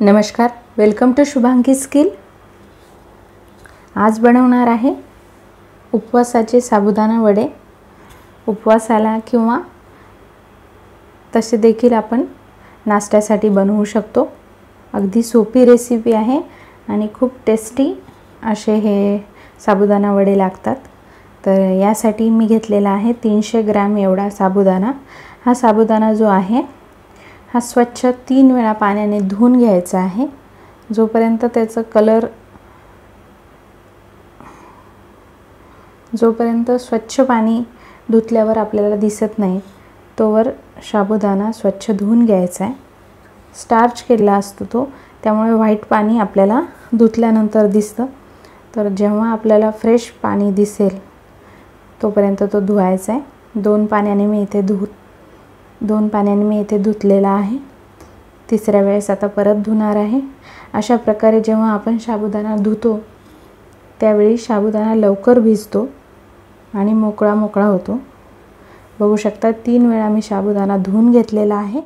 नमस्कार welcome to Shubhangi skill आज बनवणार आहे उपवासाचे साबुदाणा वडे. उपवासाला किंवा तसे देखील आपण नाश्त्यासाठी बनवू शकतो. अगदी सोपी रेसिपी आहे आणि खूप टेस्टी असे हे साबुदाणा वडे लागतात. तर यासाठी मी घेतलेला आहे तीनशे ग्रॅम एवढा साबुदाणा. हा साबुदाणा जो आहे हा स्वच्छ तीन वेळा पाण्याने धुवून घ्यायचा आहे. जोपर्यंत त्याचं कलर जोपर्यंत स्वच्छ पाणी धुतल्यावर आपल्याला दिसत नाही तोवर साबुदाणा स्वच्छ धुवून घ्यायचा आहे. स्टार्च केलेला असतो तो त्यामुळे व्हाईट पाणी आपल्याला धुतल्यानंतर दिसतं. तर जेव्हा आपल्याला फ्रेश पाणी दिसेल तोपर्यंत तो धुवायचा आहे. दोन पाण्याने मी इथे धुत दोन पाण्याने मी इथे धुतलेला आहे. तिसऱ्या वेळेस आता परत धुणार आहे. अशा प्रकारे जेव्हा आपण साबुदाणा धुतो त्यावेळी साबुदाणा लवकर भिजतो आणि मोकळा मोकळा होतो. बघू शकता तीन वेळा मी साबुदाणा धुवून घेतलेला आहे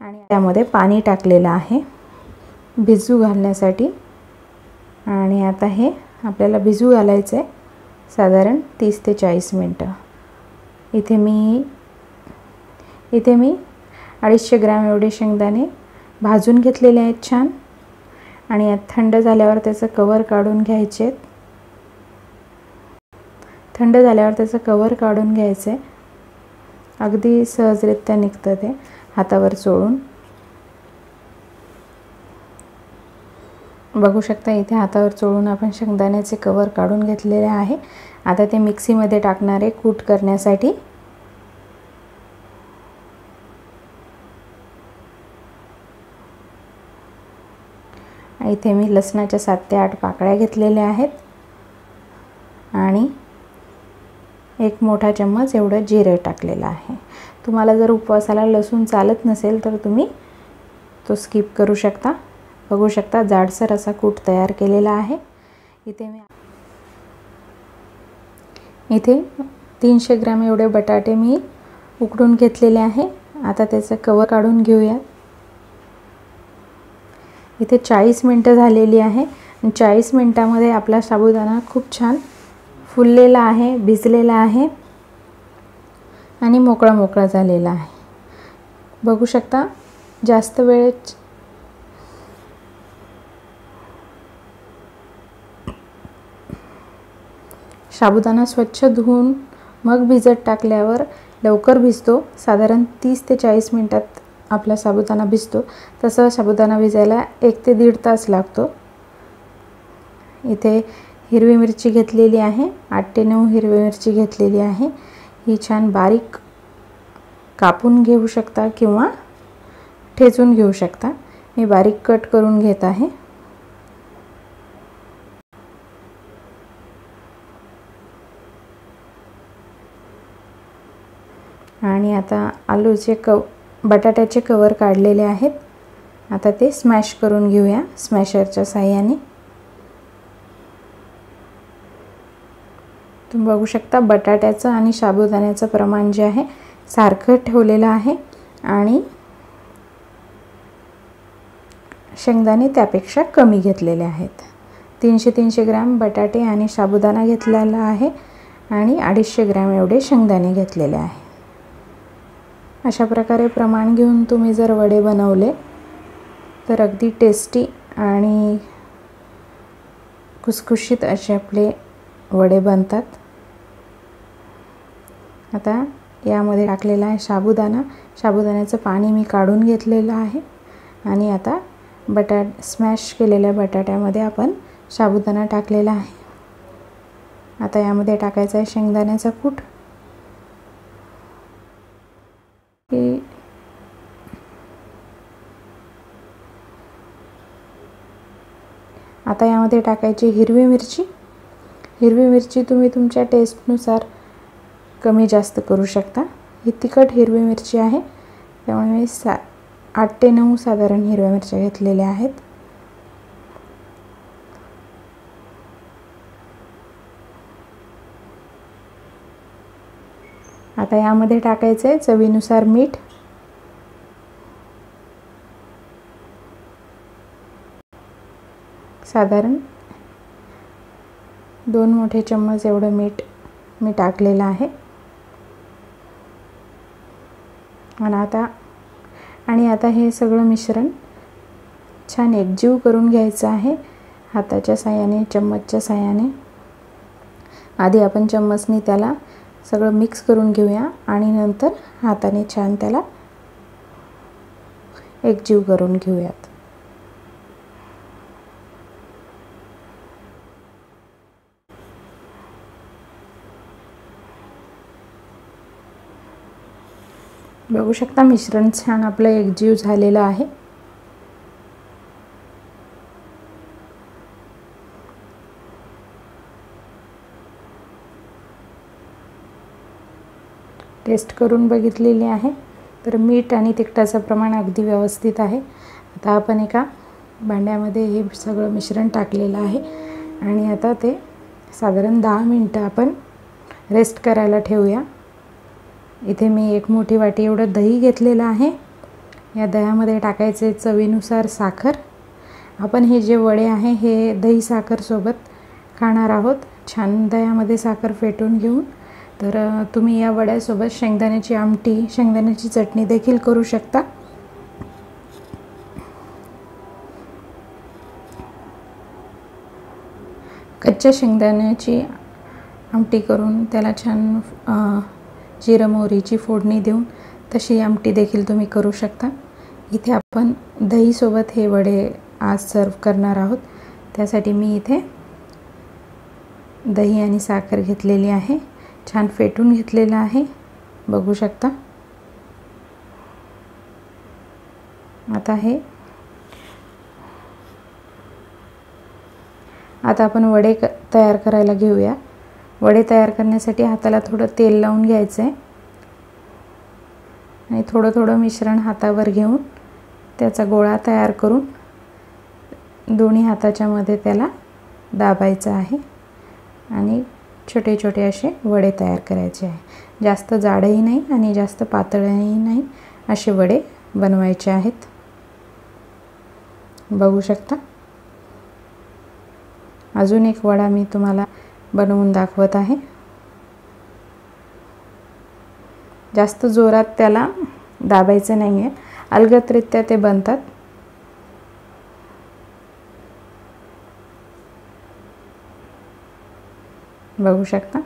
आणि त्यामध्ये पाणी टाकलेलं आहे. भिजू घालण्यासाठी. आणि आता हे आपल्याला भिजू घालायचं आहे साधारण तीस ते चाळीस मिनटं. इथे मी इथे मी अडीचशे ग्रॅम एवढे शेंगदाणे भाजून घेतलेले आहेत छान. आणि यात थंड झाल्यावर त्याचं कवर काढून घ्यायचे आहेत. थंड झाल्यावर त्याचं कवर काढून घ्यायचं. अगदी सहजरित्या निघतं ते हातावर चोळून. बघू शकता इथे हातावर चोळून आपण शेंगदाण्याचे कवर काढून घेतलेले आहे. आता ते मिक्सीमध्ये टाकणारे कूट करण्यासाठी इथे मी लसणाच्या सात ते आठ पाकळ्या घेतलेल्या आहेत. आणि एक मोठा चम्मच एवढं जिरं टाकलेलं आहे. तुम्हाला जर उपवासाला लसूण चालत नसेल तर तुम्ही तो स्किप करू शकता. बघू शकता जाडसर असा कूट तयार केलेला आहे. इथे मी इथे तीनशे ग्रॅम एवढे बटाटे मी उकडून घेतलेले आहे. आता त्याचं कवर काढून घेऊयात इथे चाळीस मिनटं झालेली आहे. चाळीस मिनटामध्ये आपला साबुदाणा खूप छान फुललेला आहे भिजलेला आहे आणि मोकळा मोकळा झालेला आहे. बघू शकता जास्त वेळ साबुदाणा स्वच्छ धुवून मग भिजत टाकल्यावर लवकर भिजतो. साधारण तीस ते चाळीस मिनटात आपला साबुदाणा भिजतो. तसं साबुदाणा भिजायला एक ते दीड तास लागतो. इथे हिरवी मिरची घेतलेली आहे. आठ ते नऊ हिरवी मिरची घेतलेली आहे. ही छान बारीक कापून घेऊ शकता किंवा ठेचून घेऊ शकता. मी बारीक कट करून घेत आहे. आणि आता आलूचे कव बटाट्याचे कवर काढलेले आहेत. आता ते स्मॅश करून घेऊया स्मॅशरच्या साह्याने. तुम्ही बघू शकता बटाट्याचं आणि साबुदाण्याचं प्रमाण जे आहे सारखं ठेवलेलं आहे आणि शेंगदाणे त्यापेक्षा कमी घेतलेले आहेत. तीनशे तीनशे ग्रॅम बटाटे आणि साबुदाणा घेतलेला आहे आणि अडीचशे ग्रॅम एवढे शेंगदाणे घेतलेले आहे. अशा प्रकारे प्रमाण घेऊन तुम्ही जर वडे बनवले तर अगदी टेस्टी आणि खुसखुशीत असे आपले वडे बनतात. आता यामध्ये टाकलेला आहे साबुदाणा. साबुदाण्याचं पाणी मी काढून घेतलेलं आहे. आणि आता बटाट स्मॅश केलेल्या बटाट्यामध्ये आपण साबुदाणा टाकलेला आहे. आता यामध्ये टाकायचा आहे शेंगदाण्याचा कूट की आता टाकायची हिरवी मिरची. हिरवी मिरची तुम्ही तुमच्या टेस्टनुसार कमी जास्त करू शकता. ही तिखट हिरवी मिरची आहे. त्यामुळे मी सा आठ ते नऊ साधारण हिरव्या मिरच्या घेतलेल्या आहेत. आता यामध्ये टाकायचं आहे चवीनुसार मीठ. साधारण दोन मोठे चम्मच एवढं मीठ मी टाकलेलं आहे. आणि आता आणि आता हे सगळं मिश्रण छान एकजीव करून घ्यायचं आहे. हाताच्या साह्याने चम्मचच्या साह्याने. आधी आपण चम्मचने त्याला सगळं मिक्स करून घेऊया आणि नंतर हाताने छान त्याला एकजीव करून घेऊयात. बघू शकता मिश्रण छान आपलं एकजीव झालेलं आहे. टेस्ट करून बघितलेली आहे. तर मीठ आणि तिखटाचं प्रमाण अगदी व्यवस्थित आहे. आता आपण एका भांड्यामध्ये हे सगळं मिश्रण टाकलेलं आहे. आणि आता ते साधारण दहा मिनटं आपण रेस्ट करायला ठेवूया. इथे मी एक मोठी वाटी एवढं दही घेतलेलं आहे. या दह्यामध्ये टाकायचे चवीनुसार साखर. आपण हे जे वडे आहे हे दही साखरसोबत खाणार आहोत. छान दह्यामध्ये साखर फेटून घेऊन. तर तुम्ही या वड्यासोबत शेंगदाण्याची आमटी शेंगदाण्याची चटणी देखील करू शकता. कच्च्या शेंगदाण्याची आमटी करून त्याला छान जिरं मोहरीची फोडणी देऊन तशी आमटी देखील तुम्ही करू शकता. इथे आपण दहीसोबत हे वडे आज सर्व करणार आहोत. त्यासाठी मी इथे दही आणि साखर घेतलेली आहे. छान फेटून घेतलेलं आहे. बघू शकता. आता हे आता आपण वडे क तयार करायला घेऊया. वडे तयार करण्यासाठी हाताला थोडं तेल लावून घ्यायचं आहे आणि थोडं थोडं मिश्रण हातावर घेऊन त्याचा गोळा तयार करून दोन्ही हाताच्या मध्ये त्याला दाबायचं आहे. आणि छोटे छोटे असे वडे तयार करायचे आहे. जास्त जाडही नाही आणि जास्त पातळही नाही असे वडे बनवायचे आहेत. बघू शकता? अजून एक वडा मी तुम्हाला बनवून दाखवत आहे. जास्त जोरात त्याला दाबायचं नाही आहे अलगतरित्या ते बनतात. बघू शकता.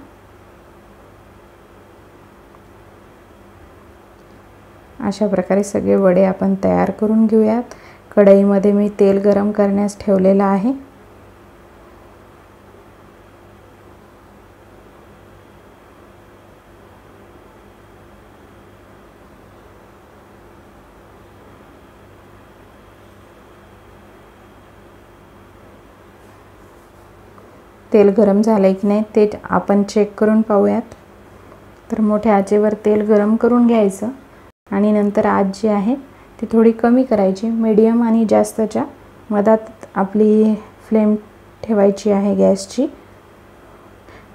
अशा प्रकारे सगळे वडे आपण तयार करून घेऊयात. कढईमध्ये मी तेल गरम करण्यास ठेवलेलं आहे. तेल गरम झालं आहे की नाही ते आपण चेक करून पाहूयात. तर मोठ्या आचेवर तेल गरम करून घ्यायचं आणि नंतर आज जी आहे ती थोडी कमी करायची. मीडियम आणि जास्तच्या मधात आपली फ्लेम ठेवायची आहे गॅसची.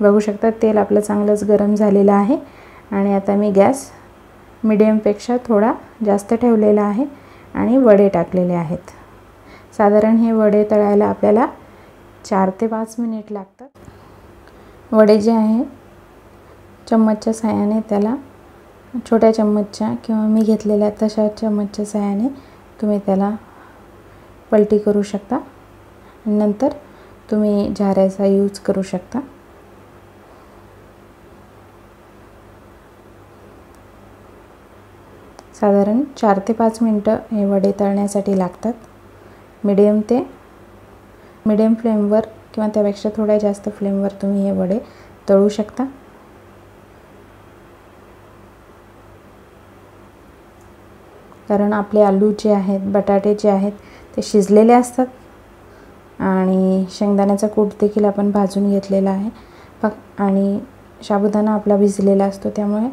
बघू शकता तेल आपलं चांगलंच गरम झालेलं आहे आणि आता मी गॅस मिडियमपेक्षा थोडा जास्त ठेवलेला आहे आणि वडे टाकलेले आहेत. साधारण हे वडे तळायला आपल्याला चार ते पाच मिनिट लागतात. वडे जे आहे चम्मचच्या साह्याने त्याला छोट्या चम्मचच्या किंवा मी घेतलेल्या तशा चम्मचच्या साह्याने तुम्ही त्याला पलटी करू शकता. नंतर तुम्ही झाऱ्याचा यूज करू शकता. साधारण चार ते पाच मिनटं हे वडे तळण्यासाठी लागतात. मिडियम ते मिडियम फ्लेमवर किंवा त्यापेक्षा थोड्या जास्त फ्लेमवर तुम्ही हे वडे तळू शकता. कारण आपले आलू जे आहेत बटाटे जे आहेत ते शिजलेले असतात. आणि शेंगदाण्याचा कूट देखील आपण भाजून घेतलेला आहे. फक्त आणि साबुदाणा आपला भिजलेला असतो त्यामुळे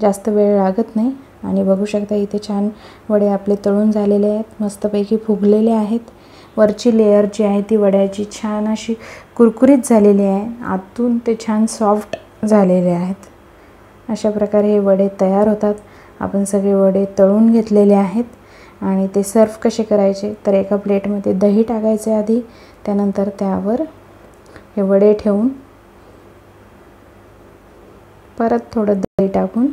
जास्त वेळ लागत नाही. आणि बघू शकता इथे छान वडे आपले तळून झालेले आहेत मस्तपैकी फुगलेले आहेत. वरची लेअर जी आहे ती वड्याची छान अशी कुरकुरीत झालेली आहे. आतून ते छान सॉफ्ट झालेले आहेत. अशा प्रकारे हे वडे तयार होतात. आपण सगळे वडे तळून घेतलेले आहेत आणि ते सर्व कसे करायचे तर एका प्लेटमध्ये दही टाकायचे आधी त्यानंतर त्यावर हे वडे ठेवून परत थोडं दही टाकून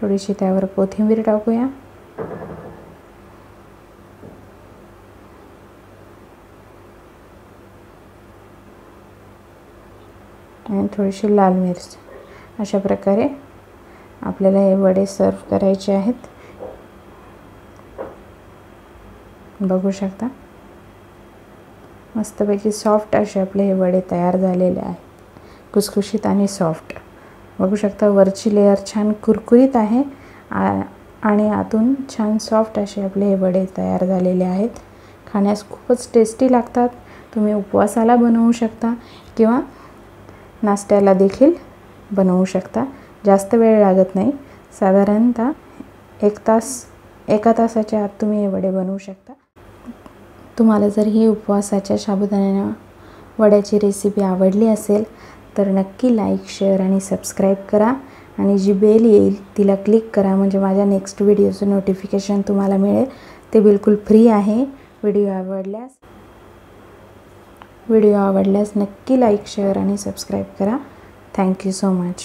थोडीशी त्यावर कोथिंबीर टाकूया. आणि थोडीशी लाल मिरची. अशा प्रकारे आपल्याला हे वडे सर्व करायचे आहेत. बघू शकता. मस्तपैकी सॉफ्ट असे आपले हे वडे तयार झालेले आहेत. खुसखुशीत आणि सॉफ्ट. बघू शकता वरची लेअर छान कुरकुरीत आहे. आणि आतून छान सॉफ्ट असे आपले हे वडे तयार झालेले आहेत. खाण्यास खूपच टेस्टी लागतात. तुम्ही उपवासाला बनवू शकता किंवा नाश्त्याला देखील बनवू शकता. जास्त वेळ लागत नाही. साधारणतः एक तास एका तासाच्या आत तुम्ही हे वडे बनवू शकता. तुम्हाला जर ही उपवासाच्या साबुदाणा वड्याची रेसिपी आवडली असेल तर नक्की लाईक शेअर आणि सबस्क्राईब करा. आणि जी बेल येईल तिला क्लिक करा. म्हणजे माझ्या नेक्स्ट व्हिडिओचं नोटिफिकेशन तुम्हाला मिळेल. ते बिलकुल फ्री आहे. व्हिडिओ आवडल्यास व्हिडिओ आवडल्यास नक्की लाईक शेअर आणि सबस्क्राईब करा. Thank you so much